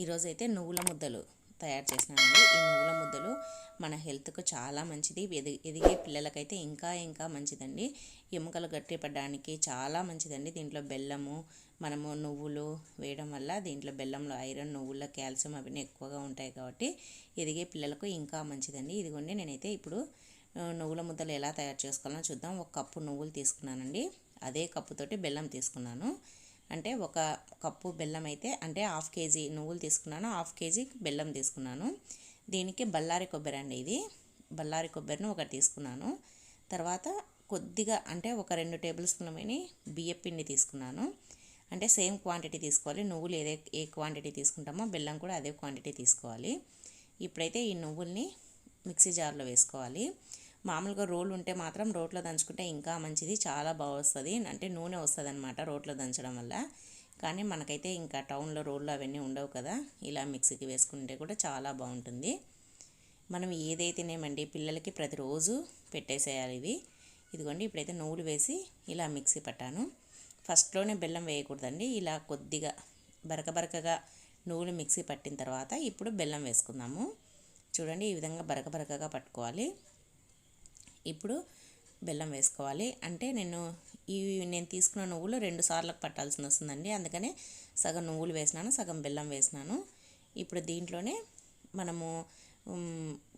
ఈరోజైతే నువ్వుల ముద్దలు తయారు చేసినానండి. ఈ నువ్వుల ముద్దలు మన హెల్త్కు చాలా మంచిది. ఎది ఎదిగే పిల్లలకైతే ఇంకా ఇంకా మంచిదండి. ఎముకలు గట్టిపడడానికి చాలా మంచిదండి. దీంట్లో బెల్లము మనము నువ్వులు వేయడం వల్ల దీంట్లో బెల్లంలో ఐరన్ నువ్వుల కాల్షియం అవన్నీ ఎక్కువగా ఉంటాయి కాబట్టి ఎదిగే పిల్లలకు ఇంకా మంచిదండి. ఇదిగోండి నేనైతే ఇప్పుడు నువ్వుల ముద్దలు ఎలా తయారు చేసుకోవాలో చూద్దాం. ఒక కప్పు నువ్వులు తీసుకున్నానండి. అదే కప్పుతోటి బెల్లం తీసుకున్నాను. అంటే ఒక కప్పు బెల్లం అయితే అంటే హాఫ్ కేజీ నువ్వులు తీసుకున్నాను హాఫ్ కేజీ బెల్లం తీసుకున్నాను. దీనికి బల్లారి కొబ్బరి అండి ఇది. బల్లారి కొబ్బరిని ఒకటి తీసుకున్నాను. తర్వాత కొద్దిగా అంటే ఒక రెండు టేబుల్ స్పూన్లమైన బియ్యం పిండి తీసుకున్నాను. అంటే సేమ్ క్వాంటిటీ తీసుకోవాలి. నువ్వులు ఏదే ఏ క్వాంటిటీ తీసుకుంటామో బెల్లం కూడా అదే క్వాంటిటీ తీసుకోవాలి. ఇప్పుడైతే ఈ నువ్వుల్ని మిక్సీ జార్లో వేసుకోవాలి. మామూలుగా రోలు ఉంటే మాత్రం రోట్లో దంచుకుంటే ఇంకా మంచిది చాలా బాగా వస్తుంది. అంటే నూనె వస్తుంది అనమాట రోట్లో దంచడం వల్ల. కానీ మనకైతే ఇంకా టౌన్లో రోళ్ళు అవన్నీ ఉండవు కదా. ఇలా మిక్సీకి వేసుకుంటే కూడా చాలా బాగుంటుంది. మనం ఏదైతేనేమండి పిల్లలకి ప్రతిరోజు పెట్టేసేయాలి ఇవి. ఇదిగోండి ఇప్పుడైతే నువ్వులు వేసి ఇలా మిక్సీ పట్టాను. ఫస్ట్లోనే బెల్లం వేయకూడదండి. ఇలా కొద్దిగా బరక బరకగా నువ్వులు మిక్సీ పట్టిన తర్వాత ఇప్పుడు బెల్లం వేసుకుందాము. చూడండి ఈ విధంగా బరక బరకగా పట్టుకోవాలి. ఇప్పుడు బెల్లం వేసుకోవాలి. అంటే నేను ఈ నేను తీసుకున్న నువ్వులు రెండు సార్లకు పట్టాల్సి వస్తుందండి. అందుకనే సగం నువ్వులు వేసినాను సగం బెల్లం వేసినాను. ఇప్పుడు దీంట్లోనే మనము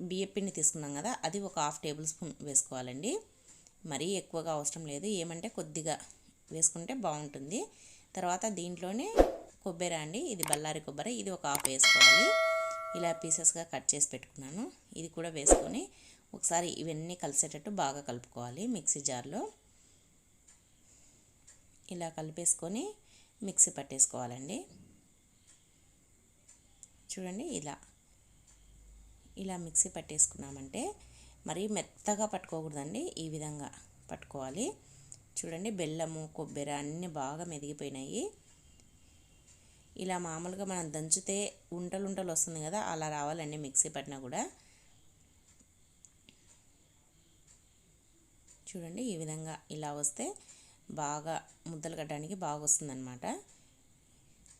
బియ్యపిండి తీసుకున్నాం కదా అది ఒక హాఫ్ టేబుల్ స్పూన్ వేసుకోవాలండి. మరీ ఎక్కువగా అవసరం లేదు. ఏమంటే కొద్దిగా వేసుకుంటే బాగుంటుంది. తర్వాత దీంట్లోనే కొబ్బరి అండి ఇది బల్లారి కొబ్బరి ఇది ఒక హాఫ్ వేసుకోవాలి. ఇలా పీసెస్గా కట్ చేసి పెట్టుకున్నాను. ఇది కూడా వేసుకొని ఒకసారి ఇవన్నీ కలిసేటట్టు బాగా కలుపుకోవాలి మిక్సీ జార్లో. ఇలా కలిపేసుకొని మిక్సీ పట్టేసుకోవాలండి. చూడండి ఇలా ఇలా మిక్సీ పట్టేసుకున్నామంటే మరీ మెత్తగా పట్టుకోకూడదండి ఈ విధంగా పట్టుకోవాలి. చూడండి బెల్లము కొబ్బరి అన్నీ బాగా మెదిగిపోయినాయి. ఇలా మామూలుగా మనం దంచితే ఉంటలు ఉంటలు వస్తుంది కదా అలా రావాలండి మిక్సీ పట్టినా కూడా. చూడండి ఈ విధంగా ఇలా వస్తే బాగా ముద్దలు కట్టడానికి బాగా వస్తుందన్నమాట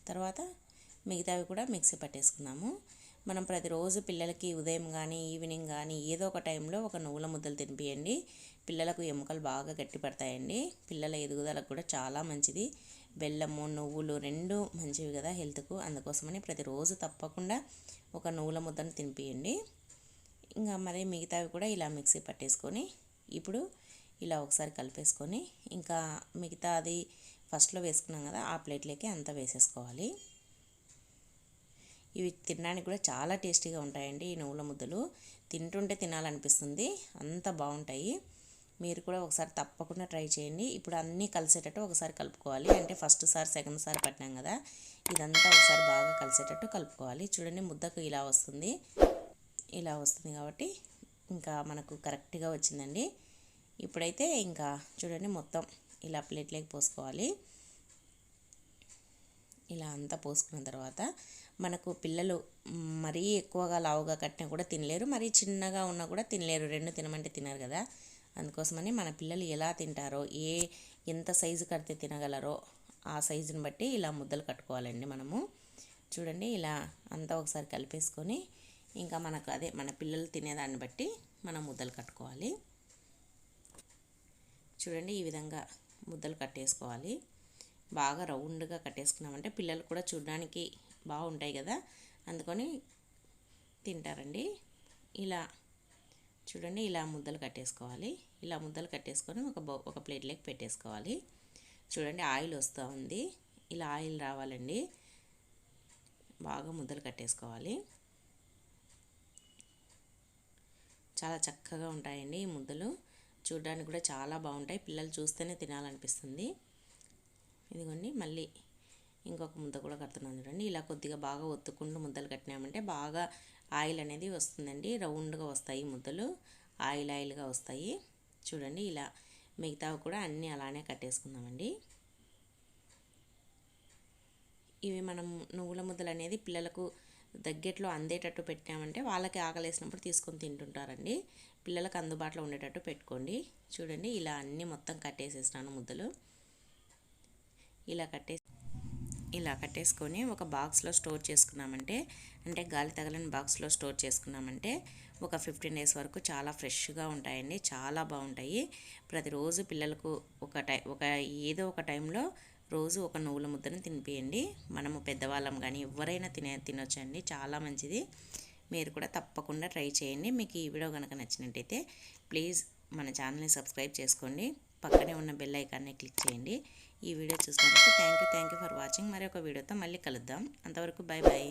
తర్వాత మిగతావి కూడా మిక్సీ పట్టేసుకున్నాము మనం ప్రతిరోజు పిల్లలకి ఉదయం కానీ ఈవినింగ్ కానీ ఏదో ఒక టైంలో ఒక నువ్వుల ముద్దలు తినిపియండి. పిల్లలకు ఎముకలు బాగా గట్టిపడతాయండి పిల్లల ఎదుగుదలకు కూడా చాలా మంచిది. బెల్లము నువ్వులు రెండు మంచివి కదా హెల్త్కు. అందుకోసమని ప్రతిరోజు తప్పకుండా ఒక నువ్వుల ముద్దను తినిపియండి. ఇంకా మరి మిగతావి కూడా ఇలా మిక్సీ పట్టేసుకొని ఇప్పుడు ఇలా ఒకసారి కలిపేసుకొని ఇంకా మిగతా అది ఫస్ట్లో వేసుకున్నాం కదా ఆ ప్లేట్లోకి అంతా వేసేసుకోవాలి. ఇవి తినడానికి కూడా చాలా టేస్టీగా ఉంటాయండి ఈ నువ్వుల ముద్దలు. తింటుంటే తినాలనిపిస్తుంది అంత బాగుంటాయి. మీరు కూడా ఒకసారి తప్పకుండా ట్రై చేయండి. ఇప్పుడు అన్నీ కలిసేటట్టు ఒకసారి కలుపుకోవాలి. అంటే ఫస్ట్ సారి సెకండ్ సారి పట్టినాం కదా ఇదంతా ఒకసారి బాగా కలిసేటట్టు కలుపుకోవాలి. చూడండి ముద్దకు ఇలా వస్తుంది. ఇలా వస్తుంది కాబట్టి ఇంకా మనకు కరెక్ట్గా వచ్చిందండి. ఇప్పుడైతే ఇంకా చూడండి మొత్తం ఇలా ప్లేట్లోకి పోసుకోవాలి. ఇలా అంతా పోసుకున్న తర్వాత మనకు పిల్లలు మరీ ఎక్కువగా లావుగా కట్టినా కూడా తినలేరు మరీ చిన్నగా ఉన్నా కూడా తినలేరు రెండు తినమంటే తినరు కదా. అందుకోసమని మన పిల్లలు ఎలా తింటారో ఏ ఎంత సైజు కడితే తినగలరో ఆ సైజుని బట్టి ఇలా ముద్దలు కట్టుకోవాలండి మనము. చూడండి ఇలా అంతా ఒకసారి కలిపేసుకొని ఇంకా మనకు అదే మన పిల్లలు తినేదాన్ని బట్టి మనం ముద్దలు కట్టుకోవాలి. చూడండి ఈ విధంగా ముద్దలు కట్టేసుకోవాలి. బాగా రౌండ్గా కట్టేసుకున్నామంటే పిల్లలు కూడా చూడడానికి బాగుంటాయి కదా. అందుకని తింటారండి. ఇలా చూడండి ఇలా ముద్దలు కట్టేసుకోవాలి. ఇలా ముద్దలు కట్టేసుకొని ఒక బౌ ఒక ప్లేట్లోకి పెట్టేసుకోవాలి. చూడండి ఆయిల్ వస్తూ ఉంది. ఇలా ఆయిల్ రావాలండి. బాగా ముద్దలు కట్టేసుకోవాలి. చాలా చక్కగా ఉంటాయండి ఈ ముద్దలు. చూడడానికి కూడా చాలా బాగుంటాయి. పిల్లలు చూస్తేనే తినాలనిపిస్తుంది. ఇదిగోండి మళ్ళీ ఇంకొక ముద్ద కూడా కడుతున్నాను చూడండి. ఇలా కొద్దిగా బాగా ఒత్తుకుంటూ ముద్దలు కట్టినామంటే బాగా ఆయిల్ అనేది వస్తుందండి. రౌండ్గా వస్తాయి ముద్దలు. ఆయిల్ ఆయిల్గా వస్తాయి. చూడండి ఇలా మిగతావి కూడా అన్నీ అలానే కట్టేసుకుందామండి. ఇవి మనం నువ్వుల ముద్దలు అనేది పిల్లలకు దగ్గరలో అందేటట్టు పెట్టామంటే వాళ్ళకి ఆకలేసినప్పుడు తీసుకొని తింటుంటారండి. పిల్లలకు అందుబాటులో ఉండేటట్టు పెట్టుకోండి. చూడండి ఇలా అన్నీ మొత్తం కట్టేసేసినాను ముద్దలు. ఇలా కట్టే ఇలా కట్టేసుకొని ఒక బాక్స్లో స్టోర్ చేసుకున్నామంటే అంటే గాలి తగలని బాక్స్లో స్టోర్ చేసుకున్నామంటే ఒక ఫిఫ్టీన్ డేస్ వరకు చాలా ఫ్రెష్గా ఉంటాయండి. చాలా బాగుంటాయి. ప్రతిరోజు పిల్లలకు ఒక టై ఒక ఏదో ఒక టైంలో రోజు ఒక నువ్వుల ముద్దను తినిపియండి. మనము పెద్దవాళ్ళం కానీ ఎవరైనా తినే తినొచ్చండి చాలా మంచిది. మీరు కూడా తప్పకుండా ట్రై చేయండి. మీకు ఈ వీడియో కనుక నచ్చినట్టయితే ప్లీజ్ మన ఛానల్ని సబ్స్క్రైబ్ చేసుకోండి. పక్కనే ఉన్న బెల్ ఐకాన్ని క్లిక్ చేయండి. ఈ వీడియో చూసినందుకు thank you thank you for watching. మరి ఒక వీడియోతో మళ్ళీ కలుద్దాం. అంతవరకు బాయ్ బాయ్